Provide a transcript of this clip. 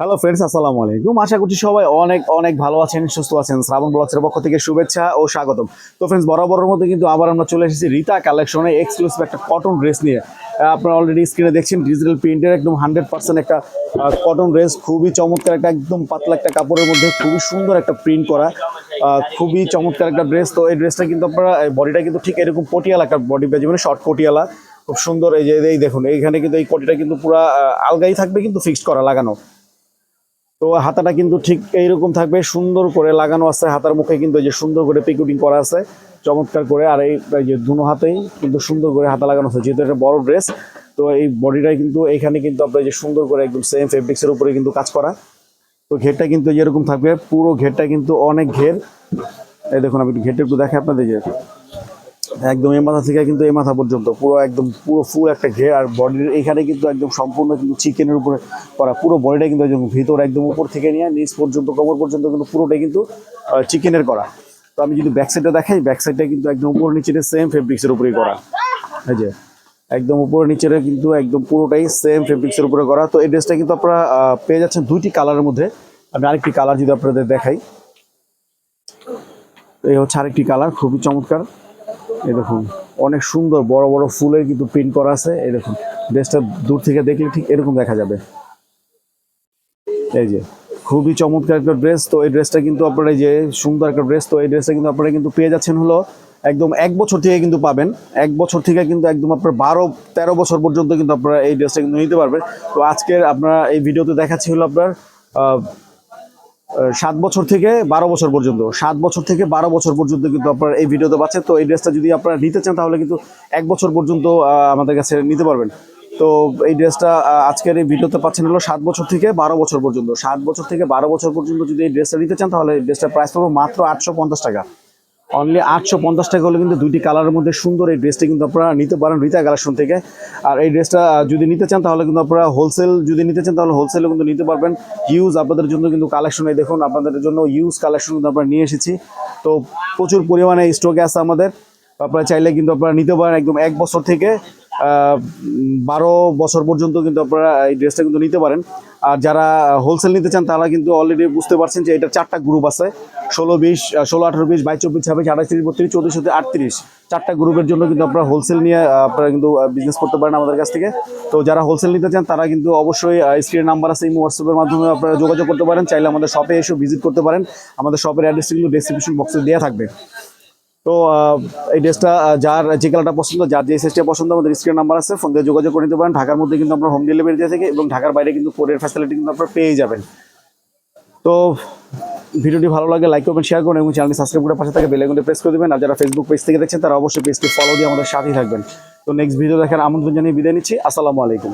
Hello friends আসসালামু আলাইকুম। আশা করছি সবাই অনেক অনেক ভালো আছেন, সুস্থ আছেন। শ্রাবণ ব্লগসের পক্ষ থেকে শুভেচ্ছা ও স্বাগতম। তো ফ্রেন্ডস বরাবরের মধ্যে কিন্তু আবার আমরা চলে এসেছি রিতা কালেকশনে এক্সক্লুসিভ একটা কটন ড্রেস নিয়ে। আপনারা অলরেডি স্ক্রিনে দেখছেন ডিজিটাল প্রিন্টের একদম হান্ড্রেড পার্সেন্ট একটা কটন ড্রেস খুবই চমৎকার একটা, একদম পাতলা একটা কাপড়ের মধ্যে খুবই সুন্দর একটা প্রিন্ট করা। খুবই চমৎকার একটা ড্রেস তো এই ড্রেসটা কিন্তু আপনারা বডিটা কিন্তু ঠিক এরকম পটিয়ালা একটা বডি পেয়ে যাবেন শর্ট পটিয়ালা। খুব সুন্দর, এই যে, এই দেখুন, এইখানে কিন্তু এই কোটিটা কিন্তু পুরো আলগাই থাকবে, কিন্তু ফিক্সড করা, লাগানো। তো হাতাটা কিন্তু ঠিক এইরকম থাকবে, সুন্দর করে লাগানো আছে হাতার মুখে, কিন্তু এই যে সুন্দর করে পিকুটিং করা আছে, চমৎকার করে। আর এই যে দুনো হাতেই কিন্তু সুন্দর করে হাতা লাগানো আছে, যেহেতু একটা বড় ড্রেস তো এই বডিটাই কিন্তু এখানে কিন্তু আপনার যে সুন্দর করে একদম সেম ফেব্রিক্সের উপরে কিন্তু কাজ করা। তো ঘেরটা কিন্তু যেরকম থাকবে, পুরো ঘেরটা কিন্তু অনেক ঘের। এই দেখুন, আমি ঘেরটা একটু দেখে আপনাদের যে, একদম এই মাথা থেকে কিন্তু এই মাথা পর্যন্ত, পুরো একদম, পুরো ফুল একটা ঘের। আর বডির এখানে কিন্তু একদম সম্পূর্ণ কিন্তু চিকেনের উপরে করা, পুরো বডিটা কিন্তু একদম ভিতর একদম উপর থেকে নিয়ে নিচ পর্যন্ত কোমর পর্যন্ত কিন্তু পুরোটাই কিন্তু চিকেনের করা। তো আমি যদি ব্যাক সাইডটা দেখাই ব্যাক সাইডটা কিন্তু একদম উপর নিচে সেম ফেব্রিক্সের উপরেই করা। এই যে একদম উপরে, নিচের কিন্তু একদম পুরোটাই সেম ফেব্রিক্সের উপরে করা। তো এই ড্রেসটা কিন্তু আপনারা পেয়ে যাচ্ছেন দুইটি কালারের মধ্যে। আমি আরেকটি কালার যদি আপনাদের দেখাই। এই হচ্ছে আরেকটি কালার খুবই চমৎকার। এই দেখুন, অনেক সুন্দর বড় বড় ফুলের কিন্তু প্রিন্ট করা আছে। এই দেখুন ড্রেসটা দূর থেকে দেখলে ঠিক এরকম দেখা যাবে। এই যে, খুবই চমৎকার একটা ড্রেস তো এই ড্রেসটা কিন্তু আপনারা যে সুন্দর একটা ড্রেস তো এই ড্রেসটা কিন্তু আপনারা কিন্তু পেয়ে যাচ্ছেন হলো একদম এক বছর থেকে কিন্তু পাবেন। এক বছর থেকে কিন্তু একদম আপনার বারো, তেরো বছর পর্যন্ত কিন্তু আপনারা এই ড্রেসটা কিন্তু নিতে পারবেন। তো আজকের আপনারা এই ভিডিওতে দেখাচ্ছি হলো আপনার সাত বছর থেকে বারো বছর পর্যন্ত। সাত বছর থেকে বারো বছর পর্যন্ত কিন্তু আপনার এই ভিডিওতে পাচ্ছেন। তো এই ড্রেসটা যদি আপনারা নিতে চান, তাহলে কিন্তু এক বছর পর্যন্ত আমাদের কাছে নিতে পারবেন। তো এই ড্রেসটা আজকের এই ভিডিওতে পাচ্ছেন হলো সাত বছর থেকে বারো বছর পর্যন্ত। সাত বছর থেকে বারো বছর পর্যন্ত যদি এই ড্রেসটা নিতে চান, তাহলে এই ড্রেসটার প্রাইস পাবো মাত্র আটশো পঞ্চাশ টাকা। অনলি আটশো পঞ্চাশ টাকা হলে কিন্তু দুইটি কালারের মধ্যে সুন্দর এই ড্রেসটি কিন্তু আপনারা নিতে পারেন রিতা কালেকশন থেকে। আর এই ড্রেসটা যদি নিতে চান তাহলে কিন্তু আপনারা হোলসেল যদি নিতে চান তাহলে হোলসেলে কিন্তু নিতে পারবেন। ইউজ আপনাদের জন্য কিন্তু কালেকশন এই দেখুন, আপনাদের জন্য ইউজ কালেকশন কিন্তু আমরা নিয়ে এসেছি। তো প্রচুর পরিমাণে স্টকে আছে আমাদের। আপনারা চাইলে কিন্তু আপনারা নিতে পারেন একদম এক বছর থেকে। বারো বছর পর্যন্ত কিন্তু আপনারা এই ড্রেসটা কিন্তু নিতে পারেন। আর যারা হোলসেল নিতে চান, তারা কিন্তু অলরেডি বুঝতে পারছেন যে এটা চারটা গ্রুপ আছে। ষোলো বিশ ষোলো, আঠারো বিশ, বাইশ, চব্বিশ, ছাব্বিশ, আঠাশ, তিরিশ, বত্রিশ, চৌত্রিশ চৌত্রিশ আটত্রিশ চারটা গ্রুপের জন্য কিন্তু আপনারা হোলসেল নিয়ে আপনারা কিন্তু বিজনেস করতে পারেন আমাদের কাছ থেকে। তো যারা হোলসেল নিতে চান, তারা কিন্তু অবশ্যই স্ক্রিনের নাম্বার আছে, এই হোয়াটসঅ্যাপের মাধ্যমে আপনারা যোগাযোগ করতে পারেন। চাইলে আমাদের শপে এসে ভিজিট করতে পারেন। আমাদের শপের অ্যাড্রেস কিন্তু ডিসক্রিপশন বক্সে দেওয়া থাকবে। তো এই ড্রেসটা যার যে কালারটা পছন্দ, যার যে সাইজটা পছন্দ, আমাদের স্ক্রিন নাম্বার আছে ফোন দিয়ে যোগাযোগ করে নিতে পারেন। ঢাকার মধ্যে কিন্তু আমরা হোম ডেলিভারি দিয়ে থাকি এবং ঢাকার বাইরে কিন্তু কোরিয়ার ফ্যাসিলিটি কিন্তু আপনারা পেয়ে যাবেন। তো, ভিডিওটি ভালো লাগে লাইক করবেন শেয়ার করুন এবং চ্যানেলটি সাবস্ক্রাইব করে পাশে থেকে বেলাইকনটি প্রেস করে দেবেন। আর যারা ফেসবুক পেজ থেকে দেখছেন, তারা অবশ্যই পেজটি ফলো দিয়ে আমাদের সাথেই থাকবেন। তো নেক্সট ভিডিও দেখার আমন্ত্রণ জানিয়ে বিদায় নিচ্ছি। আসসালামু আলাইকুম।